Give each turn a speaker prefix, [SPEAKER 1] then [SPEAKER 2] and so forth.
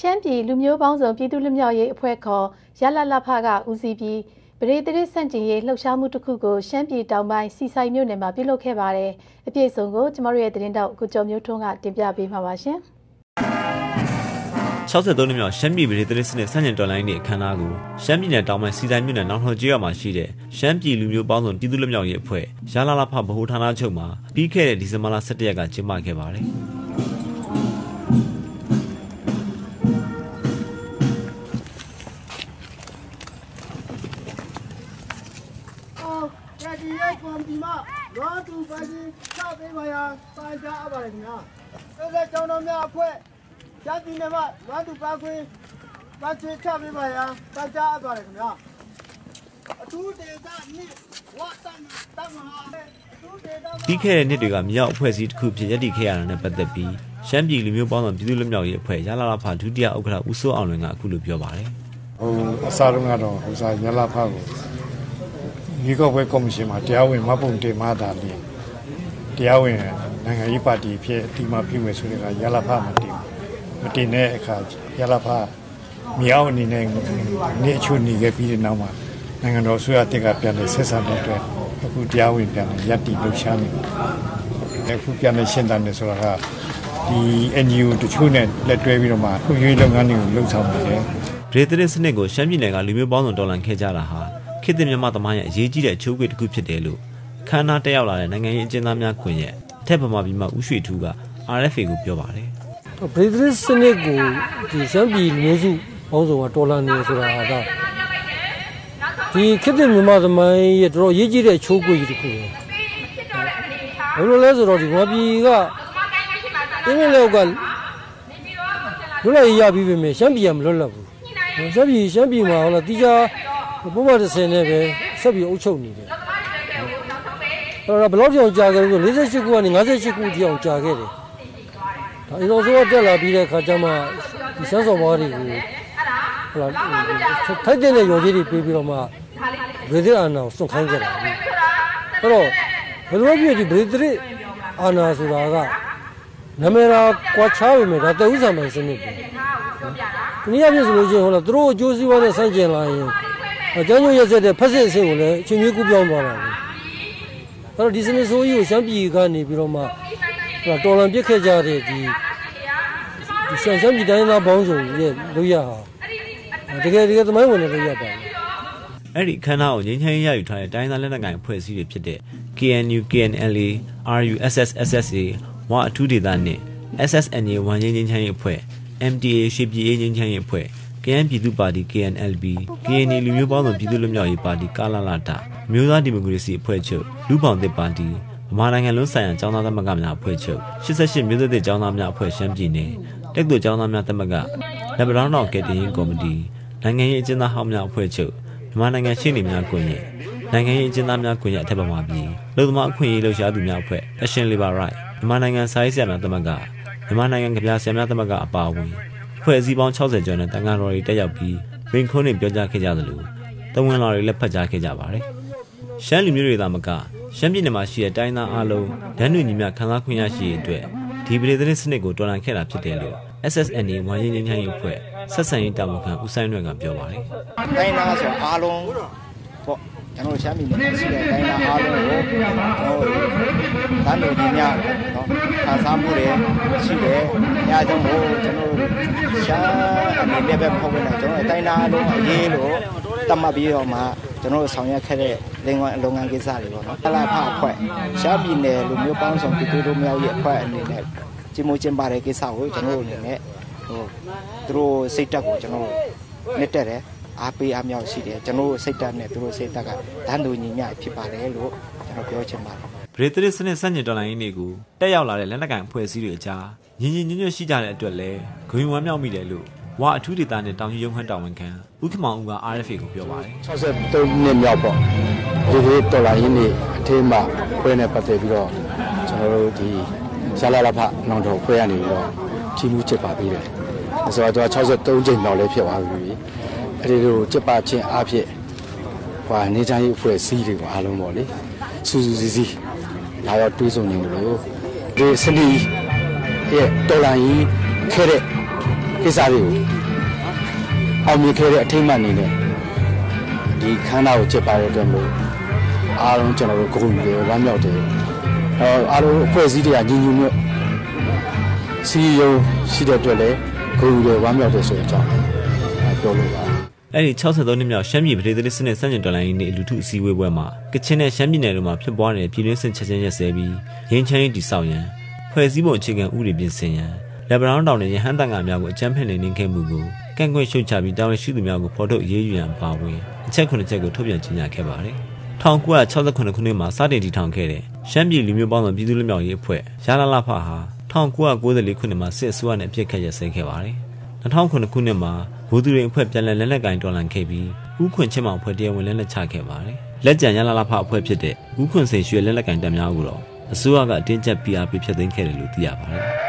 [SPEAKER 1] ရှမ်းပြည်လူမျိုးပေါင်းစုံပြည်သူ့လူမျိုးရေးအဖွဲ့ခေါ်ရလလဖကဦးစီးပြီးပရိသေရစန့်ကျင်ရေးလှုပ်ရှားမှုတစ်ခုကိုရှမ်းပြည်တောင်ပိုင်းစီဆိုင်မြို့နယ်မှာပြုလုပ်ခဲ့ပါတယ်။အပြည့်အစုံကိုကျမတို့ရဲ့သတင်းတောက်ကိုကျော်မျိုးထွန်းကတင်ပြပေးမှာပါရှင်။
[SPEAKER 2] 63နှစ်မြောက်ရှမ်းပြည်ပြည်သူ့စစ်နဲ့ဆန့်ကျင်တော်လှန်ရေးအခမ်းအနားကိုရှမ်းပြည်နယ်တောင်ပိုင်းစီဆိုင်မြို့နယ်နောင်ထော်ကျေးရွာမှာရှိတဲ့ရှမ်းပြည်လူမျိုးပေါင်းစုံပြည်သူ့လွတ်မြောက်ရေးအဖွဲ့ရလာလာဖဗဟိုဌာနချုပ်မှာပြီးခဲ့တဲ့ဒီဇင်ဘာလ17ရက်ကကျင်းပခဲ့ပါတယ်။
[SPEAKER 3] ဒီရဲ့ကွန်ဒီမှာရွာသူပဲကြီးချပေးပါရစာကြအပ်ပါတယ်ခင်ဗျာ။ဆက်လက်ကျောင်းတော်များအဖွဲ့ရည်တည်နေမှာရွာသူပါခွင့်ပါချေချပေးပါရစာကြအပ်ပါတယ်ခင်ဗျာ။အထူးဒေသနှစ်ဝတ်တန်တမဟာ
[SPEAKER 2] ပြီးခဲ့တဲ့နှစ်တွေကမြောက်အဖွဲ့အစည်းတစ်ခုဖြစ်ရည်တည်ခဲ့ရတာနဲ့ပတ်သက်ပြီးရှမ်းပြည်လူမျိုးပေါင်းစုံပြည်သူ့လူမျိုးရေးအဖွဲ့ရလာလာဖဒုတိယဥက္ကဋ္ဌဦးစိုးအောင်လွင်ကအခုလိုပြောပါတယ်
[SPEAKER 4] ဟိုအစားတုန်းကတော့ဟိုစားရလာဖကို မြေကောက်ပွဲကော်မရှင်မှာတရားဝင်မပုံတင်မှသာလျှင်တရားဝင်နိုင်ငံရေးပါတီဖြစ်အတိမပြုမယ်ဆိုတဲ့ကရလာဖမတင်မတင်တဲ့အခါရလာဖမြောက်အနေနဲ့နေအချို့နေခဲ့ပြီးတဲ့နောက်မှာနိုင်ငံတော်ဆွေးရတဲ့ကပြန်လဲဆက်ဆံတဲ့အတွက်အခုတရားဝင်ပြန်လဲရပ်တည်လှုပ်ရှားနေတယ်အခုပြန်လဲရှင်းတယ်ဆိုတာကဒီ NGO တချို့နဲ့လက်တွဲပြီးတော့မှခွင့်ရေးလုပ်ငန်းတွေကိုလှုပ်ဆောင်နေတယ်
[SPEAKER 2] ဒေသရစ်စနစ်ကိုရှမ်းပြည်နယ်ကလူမျိုးပေါင်းစုံတော်လှန်ခဲ့ကြတာဟာ ခေတ်သစ်မြန်မာသမိုင်းရဲ့အရေးကြီးတဲ့အချိုးအကွေတစ်ခုဖြစ်တယ်လို့ခမ်းနားတက်ရောက်လာတဲ့နိုင်ငံရေးအကျဉ်းသားများခွင့်ရဲ့ထက်ပမာပြီးမှဦးရွှေထူးက RFA ကိုပြောပါတယ်။
[SPEAKER 5] ဒေသရစ်စနစ်ကိုဒီရှမ်းပြည်မျိုးစုပေါင်းစုံကတော်လှန်နေဆိုတာကဒီခေတ်သစ်မြန်မာသမိုင်းရဲ့တော်တော်ရေးကြီးတဲ့အချိုးအကွေကြီးတစ်ခုပဲ။ဘယ်လိုလဲဆိုတော့ဒီငါပြည်ကအင်းလောက်ကလွတ်လပ်ရပြီးပြီမယ်ရှမ်းပြည်ကမလွတ်လပ်ဘူး။ရှမ်းပြည်ရှမ်းပြည်မှာဟောလားတီးခြား ပုံမှန်30နဲ့ပဲဆက်ပြီးအုပ်ချုပ်နေတယ်အဲ့တော့ဘယ်လောက်ကြောင်ကြာခဲ့လို့48ခုကနေ58ခုတိအောင်ကြာခဲ့တယ်ဒါအင်းတော်ဆိုတက်လာပြီးတဲ့အခါကျမှဒီဆန်းစော်ဘားတွေကိုဟလာထိုက်တဲ့ရော်ကြီးတွေပေးပြီးတော့မှဗေဒအာနာကိုစွန့်ခိုင်းကြတာအဲ့တော့ဘယ်လိုဖြစ်ဒီဗေဒရအာနာဆိုတာကနာမည်ရာကွာချားပေမဲ့ဒါတဥ္စာမိုင်စနစ်ပဲဒီနေ့အဖြစ်ဆိုလို့ရှိရင်ဟောလားသူတို့အကျိုးစီးပွားနဲ့ဆန့်ကျင်လာရင်အ ကျဉ်းချုပ်ရက်ဆက်တဲ့ဖက်စစ်အဆင့်ကိုလည်းအချိန်ကြီးကူးပြောင်းသွားတာပဲအဲ့တော့ဒီစနစ်ဆိုးကြီးကိုရှမ်းပြည်ကနေပြီးတော့မှတော်လန်ပြစ်ခဲ့ကြတဲ့ဒီဒီရှမ်းရှမ်းပြည်တိုင်းသားပေါင်းစုံရဲ့လူရဟာတကယ်တကယ်သမိုင်းဝင်တဲ့လူရပါ
[SPEAKER 2] အဲ့ဒီခန်းသားကိုငင်းချမ်းရယူထားတဲ့တိုင်းသားလက်နက်ကိုင်အဖွဲ့အစည်းတွေဖြစ်တဲ့ KNU KNLA RUSS SSA ဝါအထူးဒေသနဲ့ SSNA ဝန်ချင်းချင်းချမ်းရေးအဖွဲ့ MTA ရှေ့ပြည်အေးချင်းချမ်းရေးအဖွဲ့ KN ပြည်သူ့ပါတီ KNLB KNA လူမျိုးပေါင်းစုံပြည်သူ့လွတ်မြောက်ရေးပါတီကာလလတာမျိုးသားဒီမိုကရေစီအဖွဲ့ချုပ်လူပောင်သစ်ပါတီဗမာနိုင်ငံလုံးဆိုင်ရာကျောင်းသားသမဂ္ဂများအဖွဲ့ချုပ်88မျိုးသက်သက်ကျောင်းသားများအဖွဲ့ရှမ်းပြည်နယ်တက်သူကျောင်းသားများသမဂ္ဂလက်ဗရောင်းတော်ကယ်တင်ရေးကော်မတီနိုင်ငံရေးအကျဉ်းသားဟောင်းများအဖွဲ့ချုပ်မြန်မာနိုင်ငံရှေ့နေများကွန်ရက်နိုင်ငံရေးအကျဉ်းသားများကွန်ရက်အထက်ဗမာပြည်လူ့သမားအခွင့်အရေးလှုပ်ရှားသူများအဖွဲ့ Action Labor Right မြန်မာနိုင်ငံစာရေးဆရာများသမဂ္ဂမြန်မာနိုင်ငံကဗျာဆရာများသမဂ္ဂအပါအဝင် ဖွဲ့စည်းပေါင်း60ကျော်နဲ့တန်ခါတော်တွေတက်ရောက်ပြီးဘင်ခုံးတွေပြောကြားခဲ့ကြသလိုတဝန်လာတွေလည်းဖတ်ကြားခဲ့ကြပါတယ်။ရှမ်းလူမျိုးတွေသာမကရှမ်းပြည်နယ်မှာရှိတဲ့တိုင်းသားအလုံးဒန်းညညီမြခံစားခွင့်ရရှိရေးအတွက်ဒီပြည်သူ့စနစ်ကိုတော်လှန်ခဲ့တာဖြစ်တယ်လို့ SSNA ဝမ်ရင်ချင်းချင်းရေးအဖွဲ့ဆက်ဆံရေးတာဝန်ခံဦးဆိုင်ရွက်ကပြောပါတယ်။
[SPEAKER 6] တိုင်းသားဆိုအားလုံးပေါ့ ကျွန်တော်ရှမ်းပြည်နယ်ရှိတဲ့တိုင်းသားအားလုံးကိုကျွန်တော်တန်းတော်ကြီးများနော်ခံစားမှုတွေရှိတယ်။အဲအကြောင်းကိုကျွန်တော်ရှားအနေနဲ့ပဲဖော်ပြနေတာကျွန်တော်တိုင်းသားအားလုံးအရေးလို့တတ်မှတ်ပြီးတော့မှကျွန်တော်ဆောင်ရွက်ခဲ့တဲ့လင်ဝန်လုပ်ငန်းကိစ္စတွေပေါ့နော်။တလာဖအဖွဲ့ရှားပြည်နယ်လူမျိုးပေါင်းစုံပြည်သူတို့များရဲ့အဖွဲ့အနေနဲ့ကြီးမိုးကျင်းပတဲ့ကိစ္စကိုကျွန်တော်အနေနဲ့ဟိုသူတို့စိတ်တက်ကိုကျွန်တော်နှစ်တက်တယ် အားပေးအားမြောက်ရှိတယ်ကျွန်တော်စိတ်ဓာတ်နဲ့သူတို့စိတ်ဓာတ်ကတန်းတူညီမျှဖြစ်ပါတယ်လို့ကျွန်တော်ပြောချင်ပါတယ်
[SPEAKER 2] ဗရေတရစ်စနစ်စန့်ကျင်တော်လှန်ရေးတွေကိုတက်ရောက်လာတဲ့လက်နက်ကိုင်အဖွဲ့အစည်းတွေအကြားညီညီညွတ်ညွတ်ရှိကြတဲ့အတွက်လည်းဂုဏ်ဝမ်းမြောက်မိတယ်လို့ဝါအထူးဒေသနဲ့တောင်ကြီးရုံးခန့်တာဝန်ခံဦးခမောင်ဦးက RFA ကိုပြောပါတယ်
[SPEAKER 7] 63နှစ်မြောက်ပေါ့ဒီဒီတော်လှန်ရေးနေ့အထင်းမှဖွဲ့နေပတ်သက်ပြီးတော့ကျွန်တော်တို့ဒီရှာလာလာဖနောင်တော်ဖွဲ့ရနေပြီးတော့ချီးမူးချစ်ပါပြီးတယ်ဆိုတော့63ချိန်မြောက်လည်းဖြစ်သွားပြီ အဲ့ဒီလိုကြက်ပါချင်းအဖြစ်ဟွာနေတိုင်းအဖွဲ့စည်းတွေအားလုံးပေါ့လေစူးစူးစီးစီးလာတော့တွေးဆုံနေလို့ဒီစနီရဲ့တော်လိုင်းကြီးခဲ့တဲ့ကိစ္စတွေကိုအောင်မြင်ခဲ့တဲ့အထိမ့်မှန်အနေနဲ့ဒီခန်းသားကိုကျက်ပါတဲ့အတွက်မို့အားလုံးကျွန်တော်တို့ဂုဏ်ယူတယ်ဝမ်းမြောက်တယ်အဲအားလုံးအဖွဲ့အစည်းတွေကညီညွတ်ညွတ်စီယုံရှိတဲ့အတွက်လည်းဂုဏ်ယူတယ်ဝမ်းမြောက်တယ်ဆိုတဲ့အကြောင်းပြောလို့ပါ
[SPEAKER 2] အဲ့ဒီ63နှစ်မြောက်ရှမ်းပြည်ပြည်သူ့စစ်နဲ့စန့်ကျင်တော်လှန်ရေးနေ့လူထုအစည်းအဝေးပွဲမှာကချင်နဲ့ရှမ်းပြည်နယ်တို့မှာဖြစ်ပွားနေတဲ့ပြည်တွင်းစစ်ချက်ချင်းရက်စဲပြီးရင်းချမ်းရေးတည်ဆောက်ရန်ဖွဲ့စည်းပုံအခြေခံဥပဒေပြင်ဆင်ရန်လက်ဗရောင်းတောင်နဲ့ရဟန်းတန်ဃာများကိုအကြမ်းဖက်နေနေခဲ့မှုကိုကန့်ကွက်ရှုတ်ချပြီးတာဝန်ရှိသူများကိုဖော်ထုတ်အရေးယူရန်ပါဝင်အချက်ခုနှစ်ချက်ကိုထုတ်ပြန်ကြေညာခဲ့ပါတယ်1968ခုနှစ်မှာစတင်တည်ထောင်ခဲ့တဲ့ရှမ်းပြည်လူမျိုးပေါင်းစုံပြည်သူ့လူမျိုးရေးအဖွဲ့ရလာလာဖဟာ1994ခုနှစ်မှာစစ်အစိုးရနဲ့အပြစ်ခတ်ရစဲခဲ့ပါတယ်2009ခုနှစ်မှာ ဘူသူရင်အဖွဲ့ပြန်လည်လက်နက်ကင်တော်လှန်ခဲ့ပြီးဥခွင့်ချင်းမောင်အဖွဲ့တရားဝင်လက်လက်ချခဲ့ပါတယ်။လက်ကြံရလာလာဖအဖွဲ့ဖြစ်တဲ့ဥခွင့်စိန်ရွှေလက်လက်ကင်တပ်များကိုတော့အစိုးရကအတင်းကျပ် PRP ဖျက်သိမ်းခဲ့တယ်လို့သိရပါတယ်။